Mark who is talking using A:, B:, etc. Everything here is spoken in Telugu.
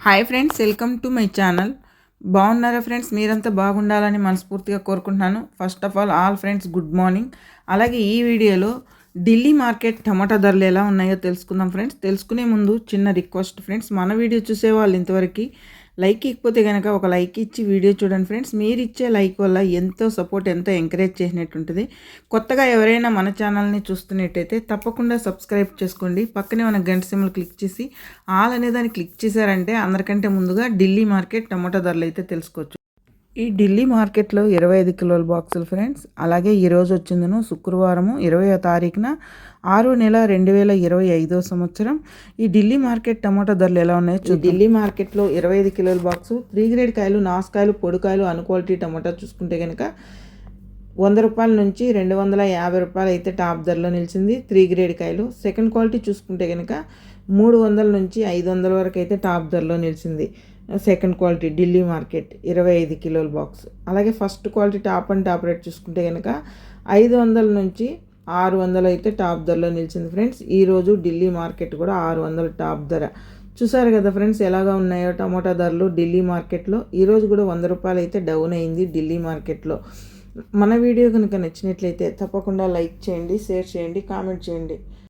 A: Hi friends welcome to my channel. బాగున్నారా ఫ్రెండ్స్? మీరంతా బాగుండాలని మనస్ఫూర్తిగా కోరుకుంటున్నాను. First of all all friends good morning అలాగే ఈ వీడియోలో ఢిల్లీ మార్కెట్ టమాటా ధరలు ఎలా ఉన్నాయో తెలుసుకుందాం ఫ్రెండ్స్. తెలుసుకునే ముందు చిన్న రిక్వెస్ట్ ఫ్రెండ్స్ మన వీడియో చూసే వాళ్ళు ఇంతవరకు లైక్ ఇకపోతే కనుక ఒక లైక్ ఇచ్చి వీడియో చూడండి ఫ్రెండ్స్. మీరు ఇచ్చే లైక్ వల్ల ఎంతో సపోర్ట్ ఎంతో ఎంకరేజ్ చేసినట్టు ఉంటుంది. కొత్తగా ఎవరైనా మన ఛానల్ని చూస్తున్నట్టయితే తప్పకుండా సబ్స్క్రైబ్ చేసుకోండి. పక్కనే మన గంట సిమ్లు క్లిక్ చేసి ఆల్ అనే దాన్ని క్లిక్ చేశారంటే అందరికంటే ముందుగా ఢిల్లీ మార్కెట్ టమాటా ధరలు అయితే తెలుసుకోవచ్చు. ఈ ఢిల్లీ మార్కెట్లో ఇరవై ఐదు కిలోల బాక్సులు ఫ్రెండ్స్. అలాగే ఈరోజు వచ్చిందను శుక్రవారము ఇరవయో తారీఖున ఆరో నెల రెండు వేల ఇరవై ఐదో సంవత్సరం. ఈ ఢిల్లీ మార్కెట్ టమాటా ధరలు ఎలా ఉన్నాయో చూ ఢిల్లీ మార్కెట్లో ఇరవై ఐదు కిలోల బాక్సు త్రీ గ్రేడ్ కాయలు నాసుకాయలు పొడికాయలు అన్ క్వాలిటీ టమాటా చూసుకుంటే కనుక వంద రూపాయల నుంచి రెండు వందల యాభై రూపాయలు అయితే టాప్ ధరలో నిలిచింది త్రీ గ్రేడ్ కాయలు. సెకండ్ క్వాలిటీ చూసుకుంటే కనుక మూడు వందల నుంచి ఐదు వందల వరకు అయితే టాప్ ధరలో నిలిచింది. సెకండ్ క్వాలిటీ ఢిల్లీ మార్కెట్ ఇరవై ఐదు కిలోల బాక్స్ అలాగే first quality top and top rate చూసుకుంటే కనుక ఐదు వందల నుంచి ఆరు వందలు అయితే టాప్ ధరలో నిలిచింది ఫ్రెండ్స్. ఈరోజు ఢిల్లీ మార్కెట్ కూడా ఆరు వందల టాప్ ధర. చూసారు కదా ఫ్రెండ్స్ ఎలాగా ఉన్నాయో టమోటా ధరలు ఢిల్లీ మార్కెట్లో. ఈరోజు కూడా వంద రూపాయలు అయితే డౌన్ అయింది ఢిల్లీ మార్కెట్లో. మన వీడియో కనుక నచ్చినట్లయితే తప్పకుండా లైక్ చేయండి షేర్ చేయండి కామెంట్ చేయండి.